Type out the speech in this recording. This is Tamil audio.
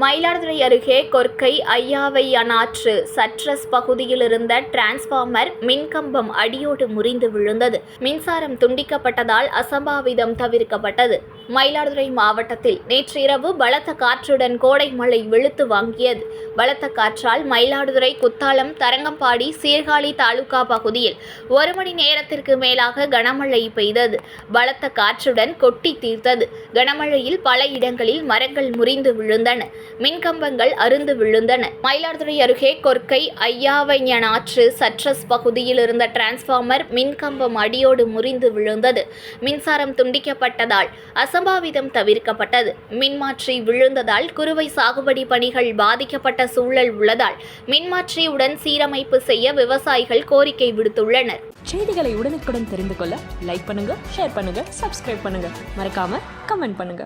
மயிலாடுதுறை அருகே கொர்க்கை ஐயாவையனாற்று சட்ரஸ் பகுதியில் இருந்த டிரான்ஸ்பார்மர் மின்கம்பம் அடியோடு முறிந்து விழுந்தது. மின்சாரம் துண்டிக்கப்பட்டதால் அசம்பாவிதம் தவிர்க்கப்பட்டது. மயிலாடுதுறை மாவட்டத்தில் நேற்றிரவு பலத்த காற்றுடன் கோடை மழை வெளுத்து வாங்கியது. பலத்த காற்றால் மயிலாடுதுறை குத்தாலம் தரங்கம்பாடி சீர்காழி தாலுகா பகுதியில் ஒரு மணி நேரத்திற்கு மேலாக கனமழை பெய்தது. பலத்த காற்றுடன் கொட்டி தீர்த்தது. கனமழையில் பல இடங்களில் மரங்கள் முறிந்து விழுந்தன. மின்கம்பங்கள் அருந்து விழுந்தன. மயிலாடுதுறை அருகே கொர்க்கை ஐயாவைஞனாற்று சட்ரஸ் பகுதியில் இருந்த டிரான்ஸ்ஃபார்மர் மின்கம்பம் அடியோடு முறிந்து விழுந்தது. மின்சாரம் துண்டிக்கப்பட்டதால் அசம்பாவிதம் தவிர்க்கப்பட்டது. மின்மாற்றி விழுந்ததால் குறுவை சாகுபடி பணிகள் பாதிக்கப்பட்ட சூழல் உள்ளதால் மின்மாற்றியுடன் சீரமைப்பு செய்ய விவசாயிகள் கோரிக்கை விடுத்துள்ளனர். செய்திகளை உடனுக்குடன் தெரிந்து கொள்ள லைக் பண்ணுங்க ஷேர் பண்ணுங்க சப்ஸ்கிரைப் பண்ணுங்க. மறக்காம கமெண்ட் பண்ணுங்க.